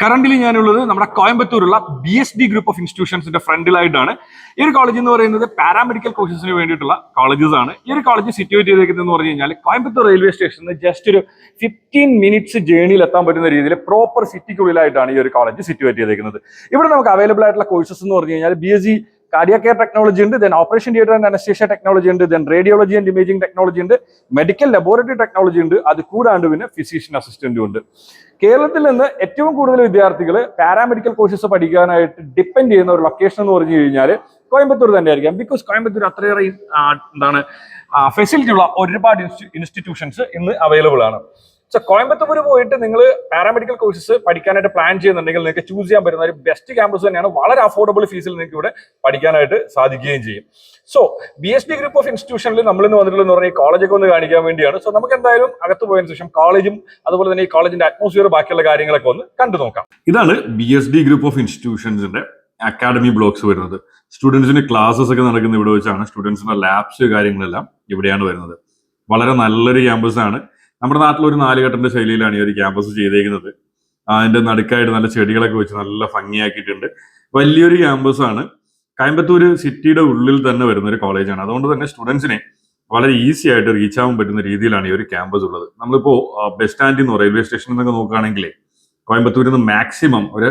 Currently ഞാനുള്ളത് നമ്മുടെ കോയമ്പത്തൂരുള്ള B S D group of ഇൻസ്റ്റിറ്റ്യൂഷൻസിന്റെ ഫ്രണ്ടിലായിട്ടാണ്. ഈ ഒരു കോളേജ് എന്ന് പറയുന്നത് പാരാമെഡിക്കൽ കോഴ്സസിന് വേണ്ടിയിട്ടുള്ള കോളേജസ് ആണ്. ഈ ഒരു കോളേജ് സിറ്റുവേറ്റ് ചെയ്തേക്കുന്നത് എന്ന് പറഞ്ഞു കഴിഞ്ഞാൽ കോയമ്പത്തൂർ റെയിൽവേ സ്റ്റേഷനിൽ ജസ്റ്റ് ഒരു ഫിഫ്റ്റീൻ മിനിറ്റ്സ് ജേണിയിൽ എത്താൻ പറ്റുന്ന രീതിയിൽ പ്രോപ്പർ സിറ്റിക്കുള്ളിലായിട്ടാണ് ഈ ഒരു കോളേജ് സിറ്റുവേറ്റ് ചെയ്തേക്കുന്നത്. ഇവിടെ നമുക്ക് അവൈലബിൾ ആയിട്ടുള്ള കോഴ്സസ് എന്ന് പറഞ്ഞു കഴിഞ്ഞാൽ ബി കാർഡിയ കെയർ ടെക്നോളജി ഉണ്ട് then operation theatre and anaesthesia technology ഉണ്ട് then radiology and imaging technology ഉണ്ട് മെഡിക്കൽ ലബോറട്ടറി ടെക്നോളജി ഉണ്ട് അത് കൂടാണ്ട് പിന്നെ ഫിസിഷ്യൻ അസിസ്റ്റന്റും ഉണ്ട്. കേരളത്തിൽ നിന്ന് ഏറ്റവും കൂടുതൽ വിദ്യാർത്ഥികൾ പാരാമെഡിക്കൽ കോഴ്സസ് പഠിക്കാനായിട്ട് ഡിപ്പെൻഡ് ചെയ്യുന്ന ഒരു ലൊക്കേഷൻ എന്ന് പറഞ്ഞു കഴിഞ്ഞാൽ കോയമ്പത്തൂർ തന്നെ ആയിരിക്കാം ബിക്കോസ് കോയമ്പത്തൂർ അത്രയേറെ എന്താണ് ഫെസിലിറ്റി ഉള്ള ഒരുപാട് ഇൻസ്റ്റിറ്റ്യൂഷൻസ് ഇന്ന് അവൈലബിൾ ആണ്. സോ കോയമ്പത്തൂർ പോയിട്ട് നിങ്ങൾ പാരാമെഡിക്കൽ കോഴ്സസ് പഠിക്കാനായിട്ട് പ്ലാൻ ചെയ്യുന്നുണ്ടെങ്കിൽ നിങ്ങൾക്ക് ചൂസ് ചെയ്യാൻ പറ്റുന്ന ഒരു ബെസ്റ്റ് ക്യാമ്പസ് തന്നെയാണ്. വളരെ അഫോർഡബിൾ ഫീസിൽ നിങ്ങൾക്ക് ഇവിടെ പഠിക്കാനായിട്ട് സാധിക്കുകയും ചെയ്യും. So B S D group of ഇൻസ്റ്റിറ്റ്യൂഷനിൽ നമ്മൾ ഇന്ന് വന്നിട്ടുള്ളതെന്ന് പറഞ്ഞാൽ കോളേജൊക്കെ ഒന്ന് കാണിക്കാൻ വേണ്ടിയാണ്. സോ നമുക്ക് എന്തായാലും അകത്ത് പോയതിനു ശേഷം കോളേജും അതുപോലെ തന്നെ ഈ കോളേജിന്റെ അറ്റ്മോസ്ഫിയർ ബാക്കിയുള്ള കാര്യങ്ങളൊക്കെ ഒന്ന് കണ്ടു നോക്കാം. ഇതാണ് B S D group of ഇൻസ്റ്റിറ്റ്യൂഷൻസിന്റെ academy blocks വരുന്നത്. സ്റ്റുഡൻസിന് ക്ലാസ്സസ് ഒക്കെ നടക്കുന്ന ഇവിടെ വെച്ചാണ്. സ്റ്റുഡൻസിന്റെ ലാബ്സ് കാര്യങ്ങളെല്ലാം ഇവിടെയാണ് വരുന്നത്. വളരെ നല്ലൊരു ക്യാമ്പസ് ആണ്. നമ്മുടെ നാട്ടിൽ ഒരു നാലുകെട്ടിന്റെ ശൈലിയിലാണ് ഈ ഒരു ക്യാമ്പസ് ചെയ്തേക്കുന്നത്. അതിന്റെ നടുക്കായിട്ട് നല്ല ചെടികളൊക്കെ വെച്ച് നല്ല ഭംഗിയാക്കിയിട്ടുണ്ട്. വലിയൊരു ക്യാമ്പസ് ആണ് കോയമ്പത്തൂര് സിറ്റിയുടെ ഉള്ളിൽ തന്നെ വരുന്ന ഒരു കോളേജാണ്. അതുകൊണ്ട് തന്നെ സ്റ്റുഡൻസിനെ വളരെ ഈസി ആയിട്ട് റീച്ച് ആവാൻ പറ്റുന്ന രീതിയിലാണ് ഈ ഒരു ക്യാമ്പസ് ഉള്ളത്. നമ്മളിപ്പോ ബസ് സ്റ്റാൻഡിൽ നിന്ന് റെയിൽവേ സ്റ്റേഷനിൽ നിന്നൊക്കെ നോക്കുകയാണെങ്കിൽ കോയമ്പത്തൂരിൽ നിന്ന് മാക്സിമം ഒരു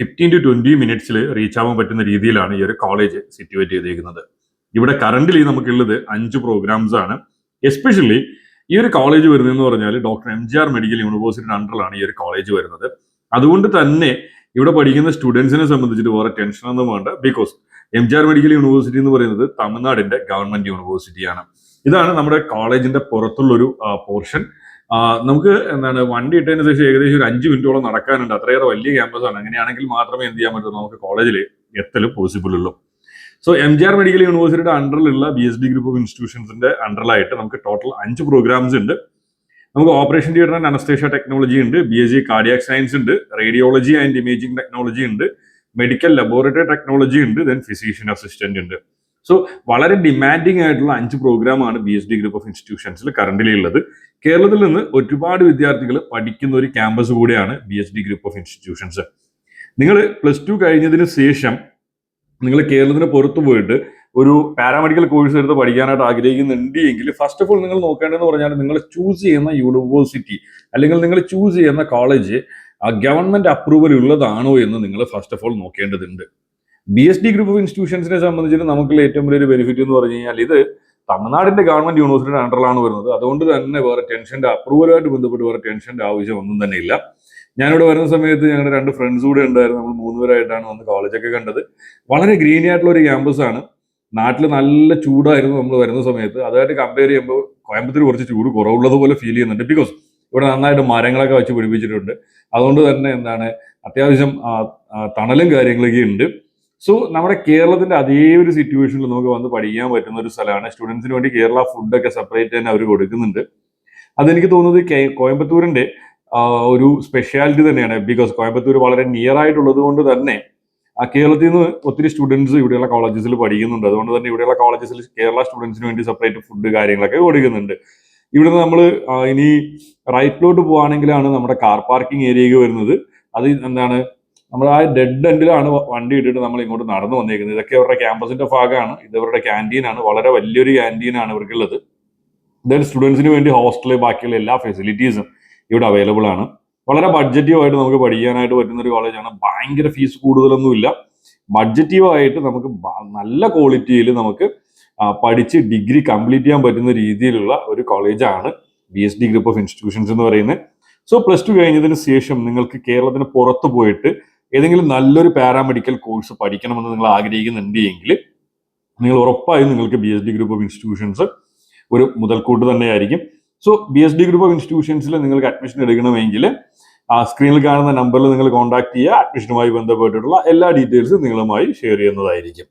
ഫിഫ്റ്റീൻ ടു ട്വന്റി മിനിറ്റ്സിൽ റീച്ച് ആവാൻ പറ്റുന്ന രീതിയിലാണ് ഈ ഒരു കോളേജ് സിറ്റുവേറ്റ് ചെയ്തിരിക്കുന്നത് ഇവിടെ കറന്റിലി നമുക്കുള്ളത് അഞ്ച് പ്രോഗ്രാംസ് ആണ്. എസ്പെഷ്യലി ഈ ഒരു കോളേജ് വരുന്നതെന്ന് പറഞ്ഞാൽ doctor M G R medical യൂണിവേഴ്സിറ്റിയുടെ അണ്ടറിലാണ് ഈ ഒരു കോളേജ് വരുന്നത്. അതുകൊണ്ട് തന്നെ ഇവിടെ പഠിക്കുന്ന സ്റ്റുഡൻസിനെ സംബന്ധിച്ചിട്ട് വേറെ ടെൻഷനൊന്നും വേണ്ട. Because M G R medical university എന്ന് പറയുന്നത് തമിഴ്നാടിന്റെ ഗവൺമെന്റ് യൂണിവേഴ്സിറ്റിയാണ് ഇതാണ് നമ്മുടെ കോളേജിന്റെ പുറത്തുള്ളൊരു പോർഷൻ നമുക്ക് എന്താണ് വണ്ടി ഇട്ടതിന് ശേഷം ഏകദേശം ഒരു അഞ്ച് മിനിറ്റോളം നടക്കാനുണ്ട്. അത്രയേറെ വലിയ ക്യാമ്പസാണ് അങ്ങനെയാണെങ്കിൽ മാത്രമേ എന്ത് ചെയ്യാൻ പറ്റുള്ളൂ നമുക്ക് കോളേജിൽ എത്തലും പോസിബിൾ ഉള്ളൂ. So M G R medical യൂണിവേഴ്സിറ്റിയുടെ അണ്ടറിലുള്ള B S D group of ഇൻസ്റ്റിറ്റ്യൂഷൻസിന്റെ അണ്ടറിലായിട്ട് നമുക്ക് ടോട്ടൽ അഞ്ച് പ്രോഗ്രാംസ് ഉണ്ട്. നമുക്ക് operation theatre and anaesthesia technology ഉണ്ട് B S G cardiac science ഉണ്ട് റേഡിയോളജി ആൻഡ് ഇമേജിംഗ് ടെക്നോളജി ഉണ്ട് മെഡിക്കൽ ലബോറട്ടറി ടെക്നോളജി ഉണ്ട് ദെൻ ഫിസിഷ്യൻ അസിസ്റ്റന്റ് ഉണ്ട്. സോ വളരെ ഡിമാൻഡിങ് ആയിട്ടുള്ള അഞ്ച് പ്രോഗ്രാമാണ് B S D group of ഇൻസ്റ്റിറ്റ്യൂഷൻസിൽ currently ഉള്ളത്. കേരളത്തിൽ നിന്ന് ഒരുപാട് വിദ്യാർത്ഥികൾ പഠിക്കുന്ന ഒരു ക്യാമ്പസ് കൂടിയാണ് B S D group of institutions നിങ്ങൾ പ്ലസ് ടു കഴിഞ്ഞതിന് ശേഷം നിങ്ങൾ കേരളത്തിന് പുറത്തു പോയിട്ട് ഒരു പാരാമെഡിക്കൽ കോഴ്സ് എടുത്ത് പഠിക്കാനായിട്ട് ആഗ്രഹിക്കുന്നുണ്ട് എങ്കിൽ ഫസ്റ്റ് ഓഫ് ഓൾ നിങ്ങൾ നോക്കേണ്ടതെന്ന് പറഞ്ഞാൽ നിങ്ങൾ ചൂസ് ചെയ്യുന്ന യൂണിവേഴ്സിറ്റി അല്ലെങ്കിൽ നിങ്ങൾ ചൂസ് ചെയ്യുന്ന കോളേജ് ഗവൺമെന്റ് അപ്രൂവൽ ഉള്ളതാണോ എന്ന് നിങ്ങൾ ഫസ്റ്റ് ഓഫ് ഓൾ നോക്കേണ്ടതുണ്ട്. B S D group of ഇൻസ്റ്റിറ്റ്യൂഷൻസിനെ സംബന്ധിച്ചിട്ട് നമുക്കുള്ള ഏറ്റവും വലിയൊരു ബെനിഫിറ്റ് എന്ന് പറഞ്ഞു കഴിഞ്ഞാൽ ഇത് തമിഴ്നാടിന്റെ ഗവൺമെന്റ് യൂണിവേഴ്സിറ്റിയുടെ അണ്ടറിലാണ് വരുന്നത്. അതുകൊണ്ട് തന്നെ വേറെ ടെൻഷന്റെ അപ്രൂവലുമായിട്ട് ബന്ധപ്പെട്ട് വേറെ ടെൻഷന്റെ ആവശ്യം ഒന്നും തന്നെ ഇല്ല. ഞാനിവിടെ വരുന്ന സമയത്ത് ഞങ്ങളുടെ രണ്ട് ഫ്രണ്ട്സ് കൂടെ ഉണ്ടായിരുന്നു. നമ്മൾ മൂന്നുപേരായിട്ടാണ് വന്ന് കോളേജൊക്കെ കണ്ടത്. വളരെ ഗ്രീനി ആയിട്ടുള്ള ഒരു ക്യാമ്പസ് ആണ്. നാട്ടിൽ നല്ല ചൂടായിരുന്നു നമ്മൾ വരുന്ന സമയത്ത്. അതായിട്ട് കമ്പയർ ചെയ്യുമ്പോൾ കോയമ്പത്തൂർ കുറച്ച് ചൂട് കുറവുള്ളതുപോലെ ഫീൽ ചെയ്യുന്നുണ്ട്. ബിക്കോസ് ഇവിടെ നന്നായിട്ട് മരങ്ങളൊക്കെ വെച്ച് പിടിപ്പിച്ചിട്ടുണ്ട്. അതുകൊണ്ട് തന്നെ എന്താണ് അത്യാവശ്യം തണലും കാര്യങ്ങളൊക്കെ ഉണ്ട്. സോ നമ്മുടെ കേരളത്തിന്റെ അതേ ഒരു സിറ്റുവേഷനിൽ നമുക്ക് വന്ന് പഠിക്കാൻ പറ്റുന്ന ഒരു സ്ഥലമാണ്. സ്റ്റുഡൻസിന് വേണ്ടി കേരള ഫുഡൊക്കെ സെപ്പറേറ്റ് തന്നെ അവർ കൊടുക്കുന്നുണ്ട്. അതെനിക്ക് തോന്നുന്നത് കോയമ്പത്തൂരിന്റെ ഒരു സ്പെഷ്യാലിറ്റി തന്നെയാണ്. ബിക്കോസ് കോയമ്പത്തൂർ വളരെ നിയർ ആയിട്ടുള്ളത് കൊണ്ട് തന്നെ കേരളത്തിൽ നിന്ന് ഒത്തിരി സ്റ്റുഡൻസ് ഇവിടെയുള്ള കോളേജസിൽ പഠിക്കുന്നുണ്ട്. അതുകൊണ്ട് തന്നെ ഇവിടെയുള്ള കോളേജസിൽ കേരള സ്റ്റുഡൻസിന് വേണ്ടി സെപ്പറേറ്റ് ഫുഡ് കാര്യങ്ങളൊക്കെ കൊടുക്കുന്നുണ്ട്. ഇവിടുന്ന് നമ്മൾ ഇനി റൈറ്റിലോട്ട് പോവാണെങ്കിലാണ് നമ്മുടെ കാർ പാർക്കിംഗ് ഏരിയയ്ക്ക് വരുന്നത്. അത് എന്താണ് നമ്മൾ ആ ഡെഡ് എൻഡിലാണ് വണ്ടി ഇട്ടിട്ട് നമ്മൾ ഇങ്ങോട്ട് നടന്നു വന്നേക്കുന്നത്. ഇതൊക്കെ അവരുടെ ക്യാമ്പസിന്റെ ഭാഗമാണ്. ഇത് അവരുടെ ക്യാന്റീനാണ് വളരെ വലിയൊരു ക്യാന്റീനാണ് ഇവർക്കുള്ളത്. ദെൻ സ്റ്റുഡൻസിന് വേണ്ടി ഹോസ്റ്റൽ ബാക്കിയുള്ള എല്ലാ ഫെസിലിറ്റീസും ഇവിടെ അവൈലബിൾ ആണ്. വളരെ ബഡ്ജറ്റീവ് ആയിട്ട് നമുക്ക് പഠിക്കാനായിട്ട് പറ്റുന്ന ഒരു കോളേജാണ് ഭയങ്കര ഫീസ് കൂടുതലൊന്നുമില്ല ബഡ്ജറ്റീവ് ആയിട്ട് നമുക്ക് നല്ല ക്വാളിറ്റിയിൽ നമുക്ക് പഠിച്ച് ഡിഗ്രി കംപ്ലീറ്റ് ചെയ്യാൻ പറ്റുന്ന രീതിയിലുള്ള ഒരു കോളേജാണ് B S D group of institutions എന്ന് പറയുന്നത്. സോ പ്ലസ് ടു കഴിഞ്ഞതിന് ശേഷം നിങ്ങൾക്ക് കേരളത്തിന് പുറത്ത് പോയിട്ട് ഏതെങ്കിലും നല്ലൊരു പാരാമെഡിക്കൽ കോഴ്സ് പഠിക്കണമെന്ന് നിങ്ങൾ ആഗ്രഹിക്കുന്നുണ്ട് എങ്കിൽ നിങ്ങൾ ഉറപ്പായും നിങ്ങൾക്ക് B S D group of institutions ഒരു മുതൽക്കൂട്ട് തന്നെയായിരിക്കും. So B S D group of ഇൻസ്റ്റിറ്റ്യൂഷൻസിൽ നിങ്ങൾക്ക് അഡ്മിഷൻ എടുക്കണമെങ്കിൽ ആ സ്ക്രീനിൽ കാണുന്ന നമ്പറിൽ നിങ്ങൾ കോൺടാക്ട് ചെയ്യുക അഡ്മിഷനുമായി ബന്ധപ്പെട്ടിട്ടുള്ള എല്ലാ ഡീറ്റെയിൽസും നിങ്ങളുമായി ഷെയർ ചെയ്യുന്നതായിരിക്കും.